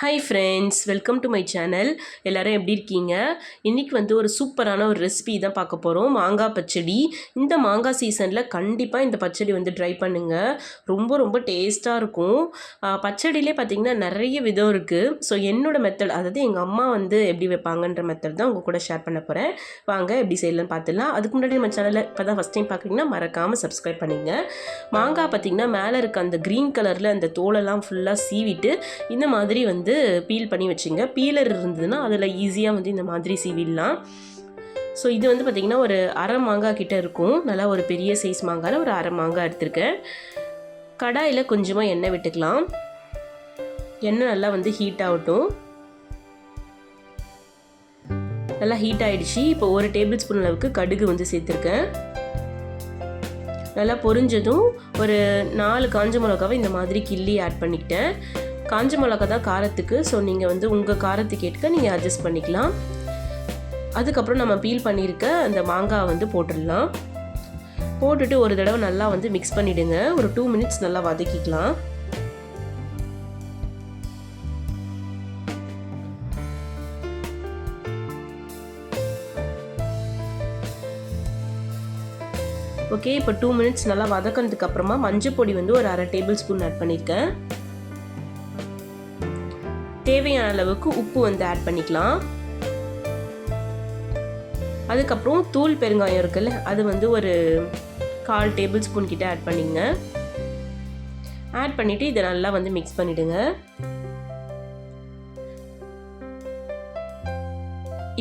Hi friends welcome to my channel எல்லோரும் எப்படி இருக்கீங்க? இன்றைக்கி வந்து ஒரு சூப்பரான ஒரு ரெசிபி தான் பார்க்க போகிறோம் மாங்காய் பச்சடி. இந்த மாங்காய் சீசனில் கண்டிப்பாக இந்த பச்சடி வந்து ட்ரை பண்ணுங்கள் ரொம்ப ரொம்ப டேஸ்ட்டாக இருக்கும். பச்சடியிலே பார்த்திங்கன்னா நிறைய விதம் இருக்குது ஸோ என்னோடய மெத்தட் அதாவது எங்கள் அம்மா வந்து எப்படி வைப்பாங்கன்ற மெத்தட் தான் உங்கள் கூட ஷேர் பண்ண போகிறேன் வாங்க எப்படி செய்யலாம்னு பார்த்துலாம் அதுக்கு முன்னாடி நம்ம சேனலில் இப்போ தான் ஃபஸ்ட் டைம் பார்க்குறீங்கன்னா மறக்காமல் சப்ஸ்கிரைப் பண்ணிங்க மாங்காய் பார்த்திங்கன்னா மேலே இருக்க அந்த க்ரீன் கலரில் அந்த தோலெல்லாம் ஃபுல்லாக சீவிட்டு இந்த மாதிரி வந்து பீல் பண்ணி வச்சுங்க. பீலர் இருந்ததுன்னா அதில் ஈஸியாக வந்து இந்த மாதிரி சீவிடலாம். ஸோ இது வந்து பார்த்திங்கன்னா ஒரு அரை மாங்காய் கிட்டே இருக்கும். நல்லா ஒரு பெரிய சைஸ் மாங்காயில் ஒரு அரை மாங்காய் எடுத்திருக்கேன். கடாயில் கொஞ்சமாக எண்ணெய் விட்டுக்கலாம். எண்ணெய் நல்லா வந்து ஹீட் ஆகட்டும். நல்லா ஹீட் ஆயிடுச்சு. இப்போ ஒரு டேபிள் ஸ்பூன் அளவுக்கு கடுகு வந்து சேர்த்துருக்கேன். நல்லா பொரிஞ்சதும் ஒரு நாலு காஞ்ச மிளகாவை இந்த மாதிரி கிள்ளி ஆட் பண்ணிக்கிட்டேன். காஞ்ச மிளகா தான் காரத்துக்கு. ஸோ நீங்கள் வந்து உங்கள் காரத்துக்கு ஏற்க நீங்கள் அட்ஜஸ்ட் பண்ணிக்கலாம். அதுக்கப்புறம் நம்ம பீல் பண்ணியிருக்க அந்த மாங்காய் வந்து போட்டுடலாம். போட்டுட்டு ஒரு தடவை நல்லா வந்து மிக்ஸ் பண்ணிவிடுங்க ஒரு டூ மினிட்ஸ் நல்லா வதக்கிக்கலாம். ஓகே இப்போ டூ மினிட்ஸ் நல்லா வதக்கினதுக்கு அப்புறமா மஞ்சள் பொடி வந்து ஒரு அரை டேபிள் ஸ்பூன் ஆட் பண்ணியிருக்கேன் தேவையான அளவுக்கு உப்பு வந்து ஆட் பண்ணிக்கலாம். அதுக்கப்புறம் தூள் பெருங்காயம் இருக்குல்ல அது வந்து ஒரு கால் டேபிள் ஸ்பூன் கிட்ட ஆட் பண்ணிங்க ஆட் பண்ணிவிட்டு இதை நல்லா வந்து மிக்ஸ் பண்ணிவிடுங்க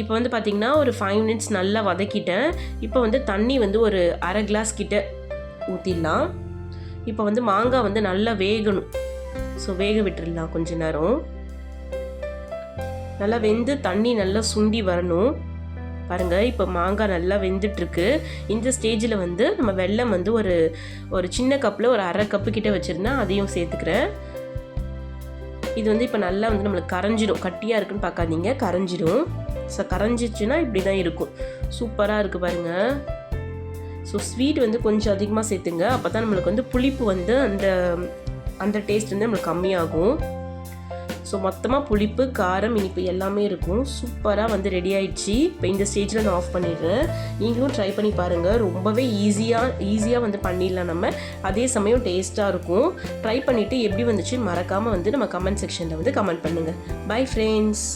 இப்போ வந்து பார்த்திங்கன்னா ஒரு ஃபைவ் மினிட்ஸ் நல்லா வதக்கிட்டேன். இப்போ வந்து தண்ணி வந்து ஒரு அரை கிளாஸ் கிட்ட ஊற்றிடலாம் இப்போ வந்து மாங்காய் வந்து நல்லா வேகணும். ஸோ வேக விட்டுடலாம் கொஞ்ச நேரம். நல்லா வெந்து தண்ணி நல்லா சுண்டி வரணும். பாருங்கள் இப்போ மாங்காய் நல்லா வெந்துட்டுருக்கு. இந்த ஸ்டேஜில் வந்து நம்ம வெள்ளம் வந்து ஒரு ஒரு சின்ன கப்பில் ஒரு அரை கப்பு கிட்டே வச்சுருந்தேன் அதையும் சேர்த்துக்கிறேன். இது வந்து இப்போ நல்லா வந்து நம்மளுக்கு கரைஞ்சிடும் கட்டியாக இருக்குன்னு பார்க்காதீங்க கரைஞ்சிடும் ஸோ கரைஞ்சிச்சுன்னா இப்படி தான் இருக்கும். சூப்பராக இருக்குது பாருங்கள் ஸோ ஸ்வீட் வந்து கொஞ்சம் அதிகமாக சேர்த்துங்க. அப்போ தான் நம்மளுக்கு வந்து புளிப்பு வந்து அந்த அந்த டேஸ்ட் வந்து நம்மளுக்கு கம்மியாகும். ஸோ மொத்தமாக புளிப்பு காரம் இனிப்பு எல்லாமே இருக்கும். சூப்பராக வந்து ரெடி ஆயிடுச்சு. இப்போ இந்த ஸ்டேஜில் நான் ஆஃப் பண்ணிடுறேன். நீங்களும் ட்ரை பண்ணி பாருங்கள் ரொம்பவே ஈஸியாக ஈஸியாக வந்து பண்ணிடலாம் நம்ம. அதே சமயம் டேஸ்ட்டாக இருக்கும். ட்ரை பண்ணிவிட்டு எப்படி வந்துச்சு மறக்காமல் வந்து நம்ம கமெண்ட் செக்ஷனில் வந்து கமெண்ட் பண்ணுங்கள் பை ஃப்ரெண்ட்ஸ்